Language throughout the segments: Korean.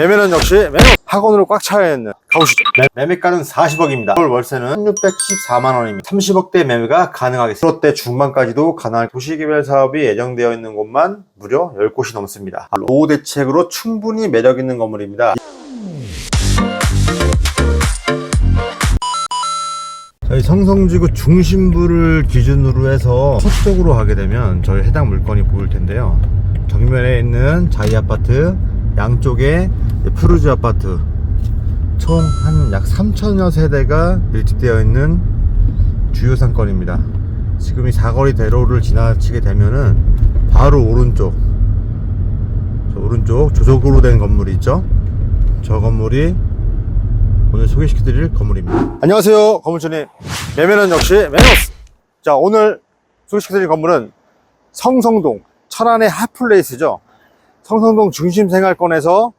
매매는 역시 매매 학원으로 꽉 차야 있는 가보시죠. 매, 매가는 40억입니다. 서울 월세는 1614만원입니다. 30억대 매매가 가능하겠습니다. 10억대 중반까지도 가능할 도시개발 사업이 예정되어 있는 곳만 무려 10곳이 넘습니다. 노후 대책으로 충분히 매력 있는 건물입니다. 저희 성성지구 중심부를 기준으로 해서 서쪽으로 가게 되면 저희 해당 물건이 보일 텐데요. 정면에 있는 자이 아파트, 양쪽에 푸르즈 아파트, 총 한 약 3천여 세대가 밀집되어 있는 주요 상권입니다. 지금 이 사거리 대로를 지나치게 되면은 바로 오른쪽, 저 오른쪽 조적으로 된 건물이 있죠. 저 건물이 오늘 소개시켜드릴 건물입니다. 안녕하세요, 건물주님. 매매는 역시 매너스. 자, 오늘 소개시켜드릴 건물은 성성동, 천안의 핫플레이스죠. 성성동 중심 생활권에서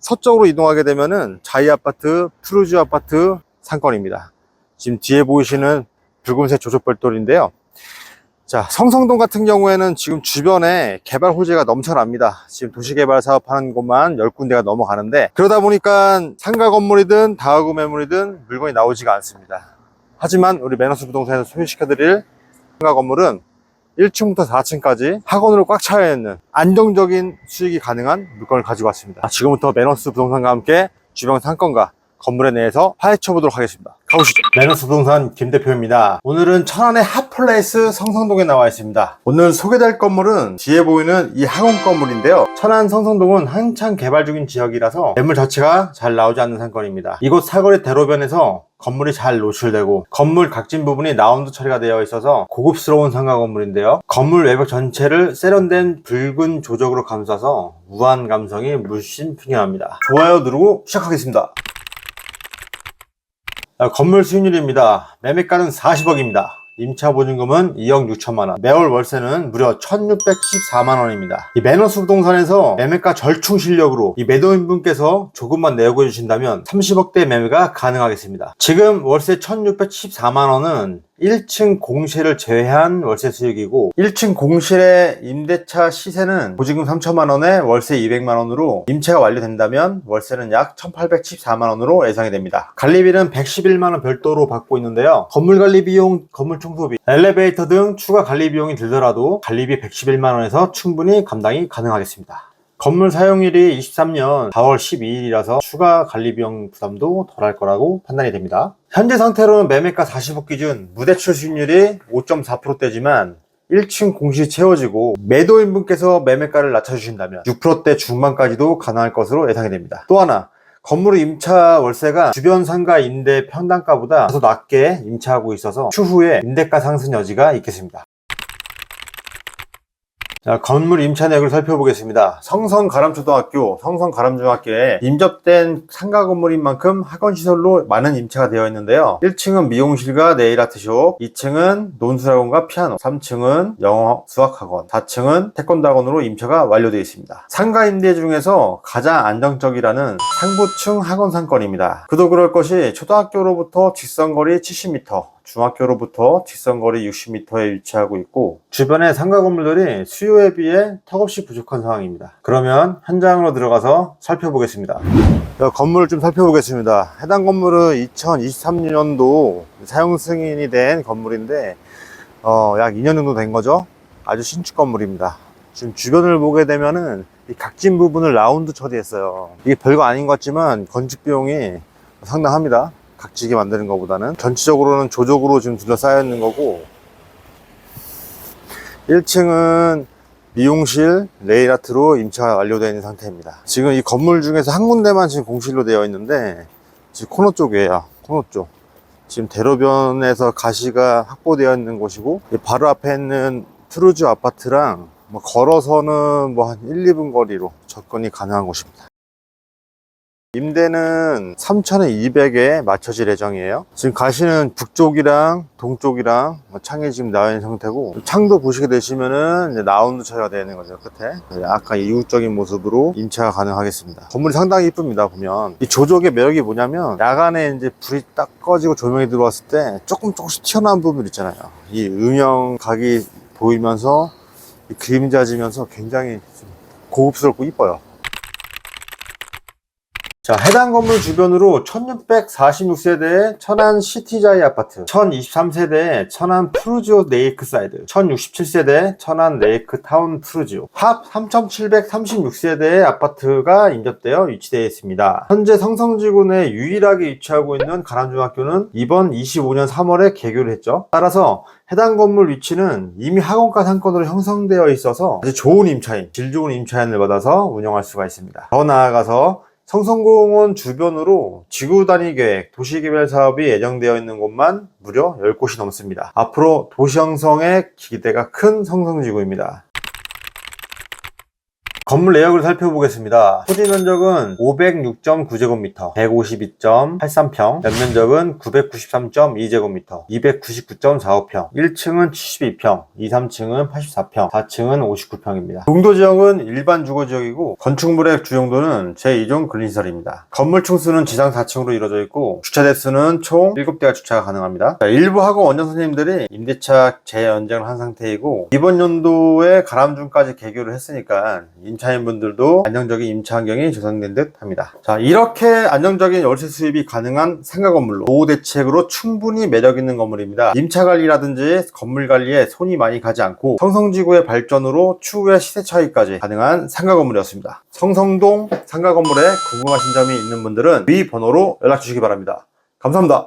서쪽으로 이동하게 되면은 자이 아파트, 푸르즈 아파트 상권입니다. 지금 뒤에 보이시는 붉은색 조적별돌인데요. 자, 성성동 같은 경우에는 지금 주변에 개발 호재가 넘쳐납니다. 지금 도시개발 사업하는 곳만 10군데가 넘어가는데 그러다 보니까 상가 건물이든 다가구 매물이든 물건이 나오지가 않습니다. 하지만 우리 매너스 부동산에서 소개시켜드릴 상가 건물은 1층부터 4층까지 학원으로 꽉 차여 있는 안정적인 수익이 가능한 물건을 가지고 왔습니다. 아, 지금부터 매너스 부동산과 함께 주변 상권과 건물에 대해서 파헤쳐 보도록 하겠습니다. 가보시죠. 매너스 부동산 김 대표입니다. 오늘은 천안의 핫플레이스 성성동에 나와 있습니다. 오늘 소개될 건물은 뒤에 보이는 이 학원 건물인데요. 천안 성성동은 한창 개발 중인 지역이라서 매물 자체가 잘 나오지 않는 상권입니다. 이곳 사거리 대로변에서 건물이 잘 노출되고 건물 각진 부분이 라운드 처리가 되어 있어서 고급스러운 상가 건물인데요. 건물 외벽 전체를 세련된 붉은 조적으로 감싸서 우아한 감성이 물씬 풍겨납니다. 좋아요 누르고 시작하겠습니다. 아, 건물 수익률입니다. 매매가는 40억입니다. 임차 보증금은 2억 6천만원. 매월 월세는 무려 1614만원입니다. 이 매너스 부동산에서 매매가 절충 실력으로 이 매도인분께서 조금만 내고 해주신다면 30억대 매매가 가능하겠습니다. 지금 월세 1614만원은 1층 공실을 제외한 월세 수익이고 1층 공실의 임대차 시세는 보증금 3천만원에 월세 200만원으로 임차가 완료된다면 월세는 약 1814만원으로 예상이 됩니다. 관리비는 111만원 별도로 받고 있는데요. 건물 관리 비용, 건물 청소비, 엘리베이터 등 추가 관리 비용이 들더라도 관리비 111만원에서 충분히 감당이 가능하겠습니다. 건물 사용일이 23년 4월 12일이라서 추가 관리비용 부담도 덜할 거라고 판단이 됩니다. 현재 상태로는 매매가 40억 기준 무대출 수익률이 5.4%대지만 1층 공시 채워지고 매도인분께서 매매가를 낮춰주신다면 6%대 중반까지도 가능할 것으로 예상이 됩니다. 또 하나 건물의 임차 월세가 주변 상가 임대 평당가보다 더 낮게 임차하고 있어서 추후에 임대가 상승 여지가 있겠습니다. 자, 건물 임차 내역을 살펴보겠습니다. 성성 가람초등학교, 성성 가람중학교에 임접된 상가 건물인 만큼 학원시설로 많은 임차가 되어 있는데요. 1층은 미용실과 네일아트숍, 2층은 논술학원과 피아노, 3층은 영어 수학학원, 4층은 태권도 학원으로 임차가 완료되어 있습니다. 상가 임대 중에서 가장 안정적이라는 상부층 학원 상권입니다. 그도 그럴 것이 초등학교로부터 직선거리 70m, 중학교로부터 직선거리 60m에 위치하고 있고 주변의 상가 건물들이 수요에 비해 턱없이 부족한 상황입니다. 그러면 현장으로 들어가서 살펴보겠습니다. 건물을 좀 살펴보겠습니다. 해당 건물은 2023년도 사용 승인이 된 건물인데 어, 약 2년 정도 된 거죠. 아주 신축 건물입니다. 지금 주변을 보게 되면은 이 각진 부분을 라운드 처리했어요. 이게 별거 아닌 것 같지만 건축 비용이 상당합니다. 각지게 만드는 것보다는 전체적으로는 조적으로 지금 둘러싸여 있는 거고 1층은 미용실, 네일아트로 임차가 완료되어 있는 상태입니다. 지금 이 건물 중에서 한 군데만 지금 공실로 되어 있는데 지금 코너 쪽이에요. 코너 쪽. 지금 대로변에서 가시가 확보되어 있는 곳이고 이 바로 앞에 있는 트루즈 아파트랑 뭐 걸어서는 뭐 한 1, 2분 거리로 접근이 가능한 곳입니다. 임대는 3,200에 맞춰질 예정이에요. 지금 가시는 북쪽이랑 동쪽이랑 뭐 창이 지금 나와 있는 상태고 창도 보시게 되시면은 이제 라운드 되어 있는 거죠 끝에 약간 이국적인 모습으로 임차가 가능하겠습니다. 건물이 상당히 이쁩니다 보면 이 조적의 매력이 뭐냐면 야간에 이제 불이 딱 꺼지고 조명이 들어왔을 때 조금 조금씩 튀어나온 부분 있잖아요. 이 음영 각이 보이면서 이 그림자 지면서 굉장히 좀 고급스럽고 이뻐요. 자, 해당 건물 주변으로 1646세대의 천안 시티자이 아파트, 1023세대의 천안 푸르지오 네이크 사이드, 1067세대 천안 네이크 타운 푸르지오, 합 3736세대의 아파트가 인접되어 위치되어 있습니다. 현재 성성지구내 유일하게 위치하고 있는 가람중학교는 이번 25년 3월에 개교를 했죠. 따라서 해당 건물 위치는 이미 학원가 상권으로 형성되어 있어서 아주 좋은 임차인, 질 좋은 임차인을 받아서 운영할 수가 있습니다. 더 나아가서 성성공원 주변으로 지구 단위 계획, 도시개발 사업이 예정되어 있는 곳만 무려 10곳이 넘습니다. 앞으로 도시 형성에 기대가 큰 성성지구입니다. 건물 내역을 살펴보겠습니다. 토지 면적은 506.9제곱미터, 152.83평, 연면적은 993.2제곱미터, 299.45평, 1층은 72평, 2, 3층은 84평, 4층은 59평입니다. 용도 지역은 일반 주거 지역이고 건축물의 주용도는 제2종 근린시설입니다. 건물 층수는 지상 4층으로 이루어져 있고 주차 대수는 총 7대가 주차가 가능합니다. 자, 일부 학원 원장 선생님들이 임대차 재연장을 한 상태이고 이번 연도에 가람중까지 개교를 했으니까 임차인분들도 안정적인 임차 환경이 조성된 듯 합니다. 자, 이렇게 안정적인 월세 수입이 가능한 상가 건물로 노후 대책으로 충분히 매력 있는 건물입니다. 임차 관리라든지 건물 관리에 손이 많이 가지 않고 성성지구의 발전으로 추후의 시세 차익까지 가능한 상가 건물이었습니다. 성성동 상가 건물에 궁금하신 점이 있는 분들은 위 번호로 연락 주시기 바랍니다. 감사합니다.